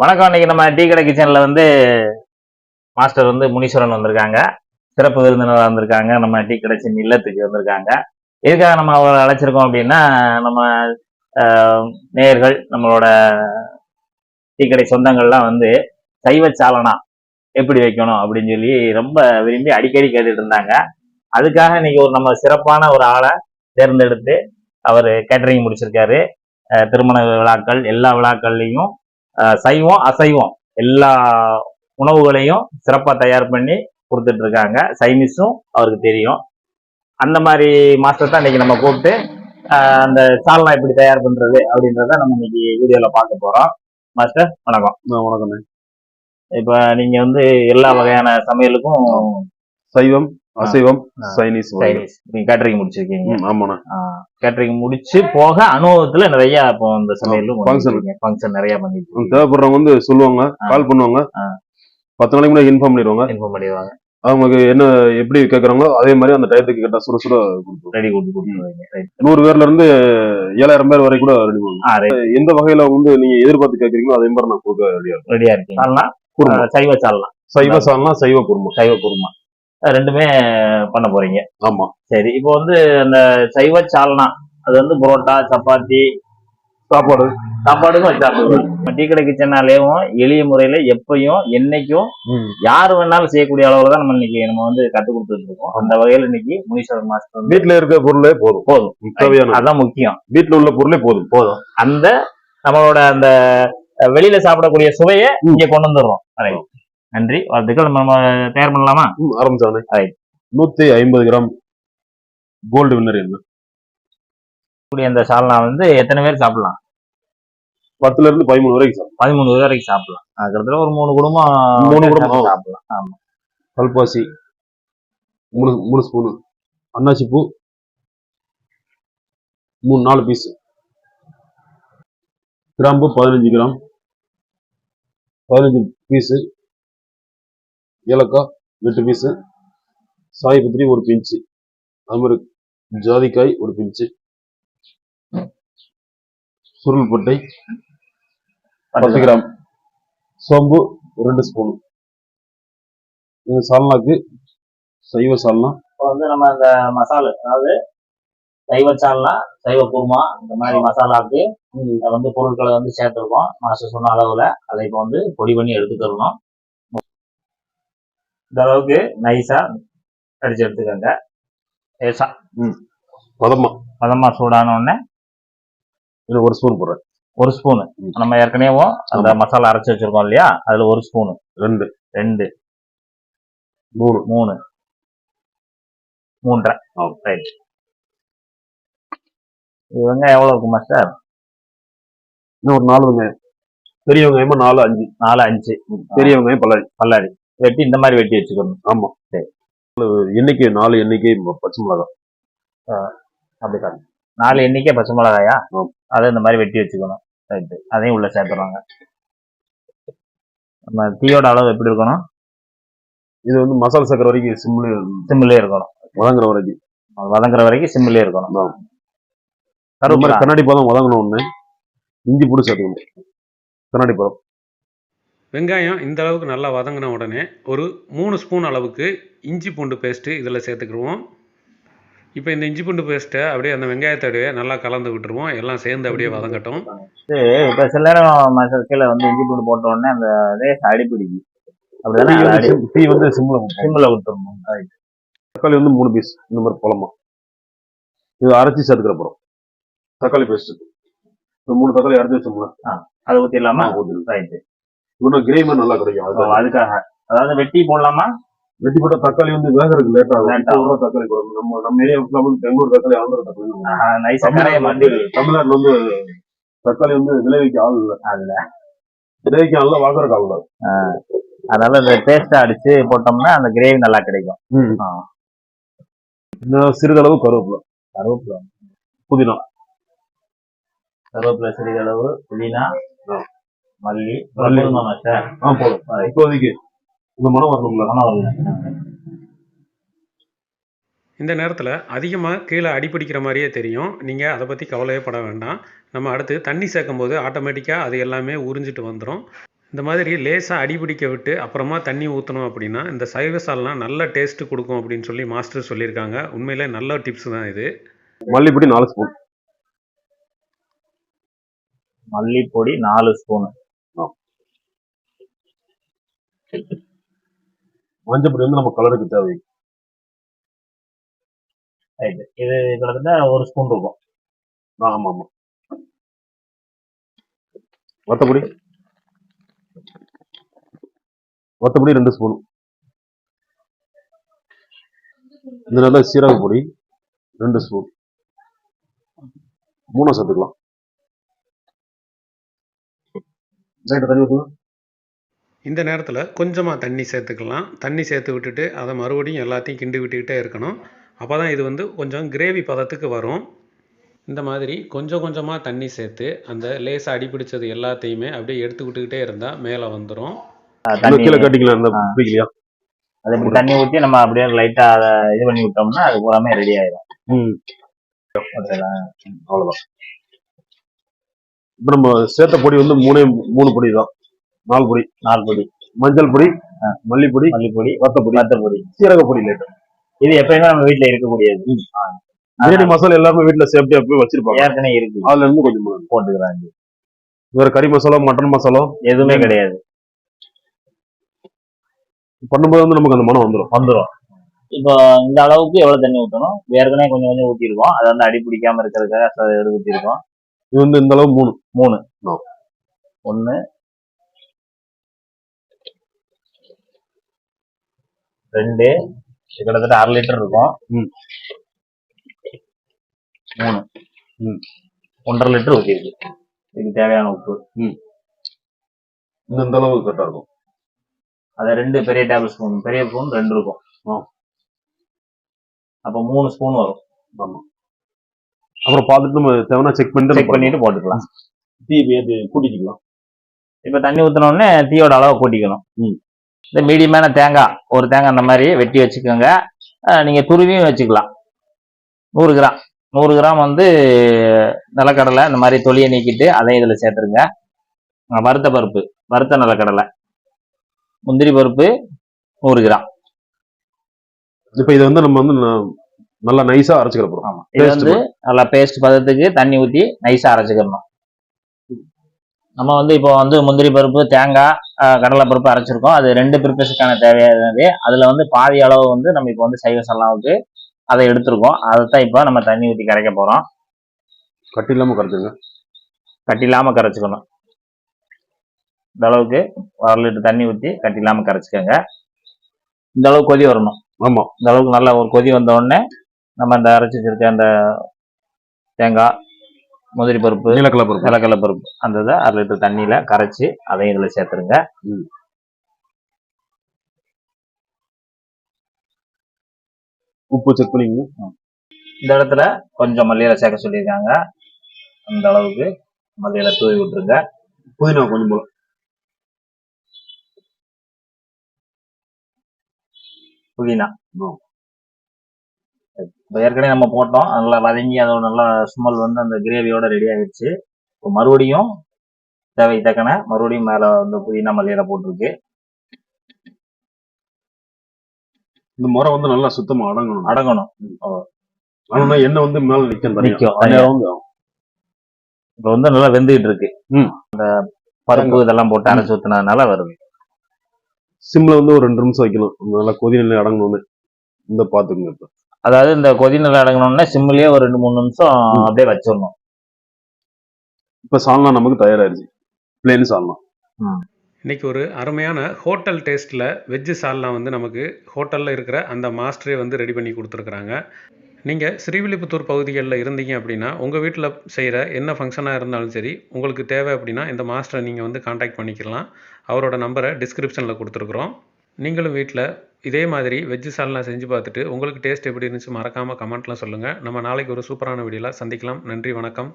வணக்கம் இன்னைக்கு நம்ம டீ கடை கிச்சன்ல வந்து மாஸ்டர் வந்து முனீஸ்வரன் வந்திருக்காங்க. சிறப்பு விருந்தினர் வந்திருக்காங்க. நம்ம டீ கடை சின்ன இல்லத்துக்கு வந்திருக்காங்க. எதுக்காக நம்ம அவரை அழைச்சிருக்கோம் அப்படின்னா நம்ம நேயர்கள் நம்மளோட டீ கடை சொந்தங்கள்லாம் வந்து சைவ சாலனா எப்படி வைக்கணும் அப்படின்னு சொல்லி ரொம்ப விரும்பி அடிக்கடி கேட்டுட்டு இருந்தாங்க. அதுக்காக இன்னைக்கு ஒரு நம்ம சிறப்பான ஒரு ஆளை தேர்ந்தெடுத்து அவர் கேட்டரிங் முடிச்சிருக்காரு. திருமண விழாக்கள் எல்லா விழாக்கள்லையும் சைவம் அசைவம். எல்லா உணவுகளையும் சிறப்பாக தயார் பண்ணி கொடுத்துட்டு இருக்காங்க சைனீஸும் அவருக்கு தெரியும். அந்த மாதிரி மாஸ்டர் தான் இன்னைக்கு நம்ம கூப்பிட்டு அந்த சால்னா எப்படி தயார் பண்றது அப்படின்றத நம்ம இன்னைக்கு வீடியோல பார்க்க போறோம். மாஸ்டர் வணக்கம். ஆ, வணக்கண்ணே இப்போ நீங்க வந்து எல்லா வகையான சமையலுக்கும் சைவம் அசைவம். சைனீஸ். சைனீஸ். நீங்க கேட்டரிங் முடிச்சிருக்கீங்க. ஆமாண்ணே. கேட்டரிங் முடிச்சு போக அனுபவத்துல நிறைய இப்போ இந்த சமையலும் Function. ஃபங்க்ஷன் நிறைய ம், தேவைப்படுறவங்க வந்து சொல்லுவாங்க. கால் பண்ணுவாங்க. பத்து நாளைக்கு முன்னாடி இன்ஃபார்ம் பண்ணிடுவாங்க. இன்ஃபார்ம் பண்ணிடுவாங்க. அவங்களுக்கு என்ன எப்படி கேட்கறாங்களோ அதே மாதிரி அந்த டயத்துக்கு கேட்டா சுட சுட ரெடி கொடுத்து கொடுத்துருவீங்க. நூறு பேர்ல இருந்து ஏழாயிரம் பேர் வரை கூட ரெடி ரைட் எந்த வகையில வந்து நீங்க எதிர்பார்த்து கேட்கறீங்களோ அதே மாதிரி நான் கொடுக்க ரெடியா இருக்கும் ரெடியா அஹ் சைவ சால்னா. சைவ சால்னா சைவ குருமா. சைவ குருமா. ரெண்டுமே பண்ண போறீங்க. ஆமா. சரி இப்போ வந்து அந்த சைவ சால்னா அது வந்து புரோட்டா சப்பாத்தி சாப்பாடு. சாப்பாடுக்கும் வச்சாப்பிடுவோம் டீ கடை கிச்சனாலேயும் எளிய முறையில எப்பயும் என்னைக்கும் யார் வேணாலும் செய்யக்கூடிய அளவுல தான் நம்ம இன்னைக்கு நம்ம வந்து கத்து கொடுத்துட்டு இருக்கோம். அந்த வகையில இன்னைக்கு முனீஸ்வரன் மாஸ்டர் வீட்டுல இருக்க பொருளே போதும். போதும். அதான் முக்கியம். வீட்டுல உள்ள பொருளே போதும். போதும். அந்த நம்மளோட அந்த வெளியில சாப்பிடக்கூடிய சுவையை இங்க கொண்டு வந்துடுறோம். நன்றி. வாழ்த்துக்கள். நம்ம தயார் பண்ணலாமா? ஆரம்பிச்சானே. நூத்தி ஐம்பது கிராம் கோல்டு வின்னர் என்ன? கூடிய அந்த சால்னா வந்து எத்தனை பேர் சாப்பிடலாம்? பத்துல இருந்து பதிமூணு வரைக்கும் சார் பதிமூணு பேர் வரைக்கும் சாப்பிடலாம். அது கிட்டத்தட்ட ஒரு மூணு குடும்பம். மூணு குடும்பம். சாப்பிடலாம். ஆமா. கல்பாசி மூணு மூணு ஸ்பூனு அன்னாசி பூ மூணு நாலு பீஸ் கிராம்பு பதினஞ்சு கிராம். பதினஞ்சு பீஸு ஏலக்காய் எட்டு பீஸு சாய் பத்திரி ஒரு பிஞ்சு அது மாதிரி ஜாதிக்காய் ஒரு பிஞ்சு சுருள் பட்டை பத்து கிராம் சோம்பு ரெண்டு ஸ்பூன் இது சால்னாக்கு சைவ சால்னா. இப்போ வந்து நம்ம அந்த மசாலா அதாவது சைவ சால்னா சைவ குருமா இந்த மாதிரி மசாலாக்கு இதை வந்து பொருட்களை வந்து சேர்த்துருக்கோம். மாஸ்டர் சொன்ன அளவுல. அதை இப்போ வந்து பொடி பண்ணி எடுத்துக்கிறணும் இந்த அளவுக்கு நைஸா அடிச்சு எடுத்துக்கோங்க. லேசா. பதமா. பதமா சூடான உடனே இது ஒரு ஸ்பூன் போடுறேன். ஒரு ஸ்பூனு நம்ம ஏற்கனவே அந்த மசாலா அரைச்சு வச்சிருக்கோம் இல்லையா? அதுல ஒரு ஸ்பூனு ரெண்டு. ரெண்டு. மூணு. மூணு. மூன்றரை. ரைட் இது வெங்காயம் எவ்வளோ இருக்கு மாஸ்டர் இன்னும் ஒரு நாலு வெங்காயம். பெரிய வெங்காயமா நாலு அஞ்சு. நாலு அஞ்சு. பெரிய வெங்காயம் பல்லாரி. பல்லாரி. வெட்டி இந்த மாதிரி வெட்டி வச்சுக்கணும். ஆமா. எண்ணிக்கை நாலு எண்ணிக்கை பச்சை மிளகாய். அப்படி காட்டு. நாலு எண்ணிக்கை பச்சை மிளகாயா. அதை இந்த மாதிரி வெட்டி வச்சுக்கணும். ரைட்டு. அதையும் உள்ள சேர்த்துருவாங்க. நம்ம தீயோட அளவு எப்படி இருக்கணும்? இது வந்து மசாலா சக்கரை வரைக்கும் சிம்ல சிம்மிலே இருக்கணும். வதங்குற வரைக்கும். வதங்குற வரைக்கும் சிம்மிலே இருக்கணும். கருவேப்பிலை. கண்ணாடி பதம் வதங்கணும் ஒண்ணு இஞ்சி பூடி சேர்த்துக்கணும். கண்ணாடி பதம் வெங்காயம் இந்த அளவுக்கு நல்லா வதங்கின உடனே ஒரு மூணு ஸ்பூன் அளவுக்கு இஞ்சி பூண்டு பேஸ்ட்டு இதில் சேர்த்துக்கிடுவோம். இப்போ இந்த இஞ்சி பூண்டு பேஸ்ட்டை அப்படியே அந்த வெங்காயத்தோடய நல்லா கலந்து விட்டுருவோம். எல்லாம் சேர்ந்து அப்படியே வதங்கட்டும். இப்போ சில நேரம் மசாலா கீழே வந்து இஞ்சி பூண்டு போட்ட உடனே அந்த ரேஸ் அடிப்பிடிக்கு அப்படிதானே? தீ வந்து. சிம்மில் விட்டுறணும் Right. தக்காளி வந்து மூணு பீஸ் இந்த மாதிரி பழமா இது அரைச்சி சேர்த்துக்கிற போறோம். தக்காளி பேஸ்ட் இந்த மூணு தக்காளி அரைச்சி வச்சோம்ல. அதை ஊற்றிடலாமா ஆ, ஊத்திடலாம். ரைட்டு இன்னும் கிரேவி நல்லா கிடைக்கும். அதுக்காக. அதாவது வெட்டி போடலாமா? வெட்டி போட்ட தக்காளி வந்து வேகறதுக்கு லேட் ஆகும். தக்காளி. நம்ம நம்ம வந்து பெங்களூர் தக்காளி ஆந்திர தக்காளி தமிழ்நாட்டுல வந்து தக்காளி வந்து விளைவிக்க ஆள் இல்ல. விளைவிக்க ஆள் வாங்குறதுக்கு ஆள் அதனால இந்த பேஸ்ட்டை அடிச்சு போட்டோம்னா அந்த கிரேவி நல்லா கிடைக்கும். இன்னும் சிறிதளவு கருவேப்பிலை. கருவேப்பிலை. புதினா. கருவேப்பிலை சிறிதளவு புதினா. மல்லி. மல்லி. ஆ போதும். இப்போதைக்கு இந்த மனம் வரணும்ல. மனம் வரல. இந்த நேரத்தில் அதிகமாக கீழே அடிப்பிடிக்கிற மாதிரியே தெரியும். நீங்கள் அதை பற்றி கவலையே பட வேண்டாம். நம்ம அடுத்து தண்ணி சேர்க்கும் போது ஆட்டோமேட்டிக்காக அது எல்லாமே உறிஞ்சிட்டு வந்துடும் இந்த மாதிரி லேசாக அடி பிடிக்க விட்டு அப்புறமா தண்ணி ஊற்றணும் அப்படின்னா இந்த சைவ சால்னா நல்ல டேஸ்ட்டு கொடுக்கும் அப்படின்னு சொல்லி மாஸ்டர் சொல்லியிருக்காங்க. உண்மையிலே நல்ல டிப்ஸ் தான் இது. மல்லிப்பொடி நாலு ஸ்பூன் மல்லிப்பொடி நாலு ஸ்பூனு மஞ்சப்பொடி வந்து நம்ம கலருக்கு தேவை. ரைட்டு இது கிட்டத்தட்ட ஒரு ஸ்பூன் இருக்கும். ஆ, ஆமா ஆமா. வத்தப்பொடி? வத்தப்பொடி ரெண்டு ஸ்பூன். இந்த நல்ல சீரக பொடி ரெண்டு ஸ்பூன். மூணு சேர்த்துக்கலாம். ரைட்டு தண்ணி ஊற்றுங்க இந்த நேரத்தில் கொஞ்சமாக தண்ணி சேர்த்துக்கலாம். தண்ணி சேர்த்து விட்டுட்டு அதை மறுபடியும் எல்லாத்தையும் கிண்டி விட்டுக்கிட்டே இருக்கணும். அப்போ தான் இது வந்து கொஞ்சம் கிரேவி பதத்துக்கு வரும். இந்த மாதிரி கொஞ்சம் கொஞ்சமாக தண்ணி சேர்த்து அந்த லேசாக அடி பிடிச்சது எல்லாத்தையுமே அப்படியே எடுத்து விட்டுக்கிட்டே இருந்தால் மேலே வந்துடும் அது இப்படி தண்ணி ஊற்றி நம்ம அப்படியே லைட்டா அதை இது பண்ணி விட்டோம்னா அது பூராமே ரெடி ஆயிடும்? அவ்வளோதான் இப்போ நம்ம சேர்த்த பொடி வந்து மூணே மூணு பொடி தான் நாலு பொடி நாலு பொடி மஞ்சள் பொடி மல்லிப்பொடி மல்லிப்பொடி வத்தப்பொடி வத்தப்பொடி. சீரக பொடி லேட்டு. இது எப்பயுமே நம்ம வீட்ல இருக்கக்கூடியது. பிரியாணி மசாலா எல்லாருமே வீட்டுல சேஃப்டியா போய் வச்சிருப்பாங்க. ஏற்கனவே இருக்கு. அதுல இருந்து கொஞ்சம். போட்டுக்கிறாங்க. வேற கறி மசாலா மட்டன் மசாலா? எதுவுமே கிடையாது. பண்ணும்போது வந்து நமக்கு அந்த மனம் வந்துடும் வந்துடும் இப்போ இந்த அளவுக்கு எவ்வளவு தண்ணி ஊற்றணும் ஏற்கனவே கொஞ்சம் கொஞ்சம் ஊற்றிருக்கோம் அதை வந்து அடி பிடிக்காம இருக்கிறதுக்காக ஊற்றிருக்கோம் இது வந்து இந்த அளவு மூணு. மூணு. ஒன்று ரெண்டு. கிட்டத்தட்ட அரை லிட்டர் இருக்கும். ம். மூணு. ம். ஒன்றரை லிட்டர் ஊற்றிருக்கு இதுக்கு தேவையான உப்பு. இந்த அளவு கரெக்டா இருக்கும்? அதை ரெண்டு பெரிய டேபிள் ஸ்பூன் பெரிய ஸ்பூன் ரெண்டு இருக்கும். அப்போ மூணு ஸ்பூன் வரும். ஆமா. அப்புறம் பார்த்துட்டு நம்ம தேவைன்னா செக் பண்ணிட்டு செக் பண்ணிட்டு போட்டுக்கலாம். டீ ஏற்றி கூட்டிக்கலாம். இப்போ தண்ணி ஊற்றின உடனே தீயோட அளவை கூட்டிக்கணும் ம். இந்த மீடியமான தேங்காய் ஒரு தேங்காய் அந்த மாதிரி வெட்டி வச்சுக்கோங்க. அஹ் நீங்க துருவியும் வச்சுக்கலாம். நூறு கிராம். நூறு கிராம் வந்து நிலக்கடலை இந்த மாதிரி தொலியை நீக்கிட்டு அதையும் இதில் சேர்த்துருங்க. வறுத்த பருப்பு வறுத்த நிலக்கடலை. முந்திரி பருப்பு நூறு கிராம். இப்போ இதை வந்து நம்ம வந்து நல்லா நைஸா அரைச்சுக்கிற போறோம். ஆமா. இது வந்து நல்லா பேஸ்ட் பதத்துக்கு தண்ணி ஊற்றி நைஸாக அரைச்சிக்கிறணும். நம்ம வந்து இப்போ வந்து முந்திரி பருப்பு தேங்காய் கடலை பருப்பு அரைச்சிருக்கோம். அது ரெண்டு பிரிப்பஸுக்கான தேவையானது அதில் வந்து பாதி அளவு வந்து நம்ம இப்போ வந்து சைவ சல்லாவுக்கு அதை எடுத்திருக்கோம். அதை தான் இப்போ நம்ம தண்ணி ஊற்றி கரைக்க போகிறோம் கட்டி இல்லாம கரைச்சுங்க கட்டி இல்லாமல் கரைச்சிக்கணும். இந்த அளவுக்கு அரை லிட்டர் தண்ணி ஊற்றி கட்டி இல்லாமல் கரைச்சிக்கோங்க. இந்த அளவுக்கு கொதி வரணும். ஆமா. இந்த அளவுக்கு நல்ல ஒரு கொதி வந்த உடனே நம்ம அந்த அரைச்சி வச்சிருக்க அந்த தேங்காய் முந்திரி பருப்பு நீலக்கலர் பருப்பு. நிலக்கடலை பருப்பு. அந்த இதை அரை லிட்டர் தண்ணியில கரைச்சி அதையும் இதில் சேர்த்துருங்க. உப்பு செக் இந்த இடத்துல கொஞ்சம் மல்லியில சேர்க்க சொல்லியிருக்காங்க. அந்த அளவுக்கு மல்லியில தூவி விட்டுருங்க. புதினா கொஞ்சம் போல. புதினா. இப்போ ஏற்கனவே நம்ம போட்டோம். நல்லா வதங்கி அதோட நல்லா ஸ்மெல் வந்து அந்த கிரேவியோட ரெடி ஆயிடுச்சு. இப்போ மறுபடியும் தேவை தக்கன மறுபடியும் மேலே வந்து புதினா மல்லியில போட்டிருக்கு. இந்த முறை வந்து நல்லா சுத்தமா அடங்கணும். அடங்கணும். ஆனா எண்ணெய் வந்து மேல நிக்கும். நிக்கும், வந்து இப்போ வந்து நல்லா வெந்துகிட்டு இருக்கு. ம். அந்த பருப்பு இதெல்லாம் போட்டு அரைச்சு ஊத்துனதுனால வருது. சிம்ல வந்து ஒரு ரெண்டு நிமிஷம் வைக்கணும். நல்லா கொதி நிலை அடங்கணும்னு. இந்த பாத்துக்கங்க இப்ப. அதாவது இந்த கொதி நிலை அடங்கணும்னா சிம்லயே ஒரு ரெண்டு மூணு நிமிஷம். அப்படியே வச்சிடணும். இப்ப சால்னா நமக்கு தயாராயிருச்சு. பிளேன் சால்னா. இன்றைக்கி ஒரு அருமையான ஹோட்டல் டேஸ்ட்டில் வெஜ்ஜு சால்னா வந்து நமக்கு ஹோட்டலில் இருக்கிற அந்த மாஸ்டரே வந்து ரெடி பண்ணி கொடுத்துருக்குறாங்க. நீங்கள் ஸ்ரீவில்லிபுத்தூர் பகுதிகளில் இருந்தீங்க அப்படின்னா உங்கள் வீட்டில் செய்கிற என்ன ஃபங்க்ஷனாக இருந்தாலும் சரி உங்களுக்கு தேவை அப்படின்னா இந்த மாஸ்டரை நீங்கள் வந்து காண்டாக்ட் பண்ணிக்கலாம். அவரோட நம்பரை டிஸ்கிரிப்ஷனில் கொடுத்துருக்குறோம். நீங்களும் வீட்டில் இதே மாதிரி வெஜ்ஜு சால்னா செஞ்சு பார்த்துட்டு உங்களுக்கு டேஸ்ட் எப்படி இருந்துச்சு மறக்காமல் கமெண்ட்லாம் சொல்லுங்கள் நம்ம நாளைக்கு ஒரு சூப்பரான வீடியோவில் சந்திக்கலாம். நன்றி வணக்கம்.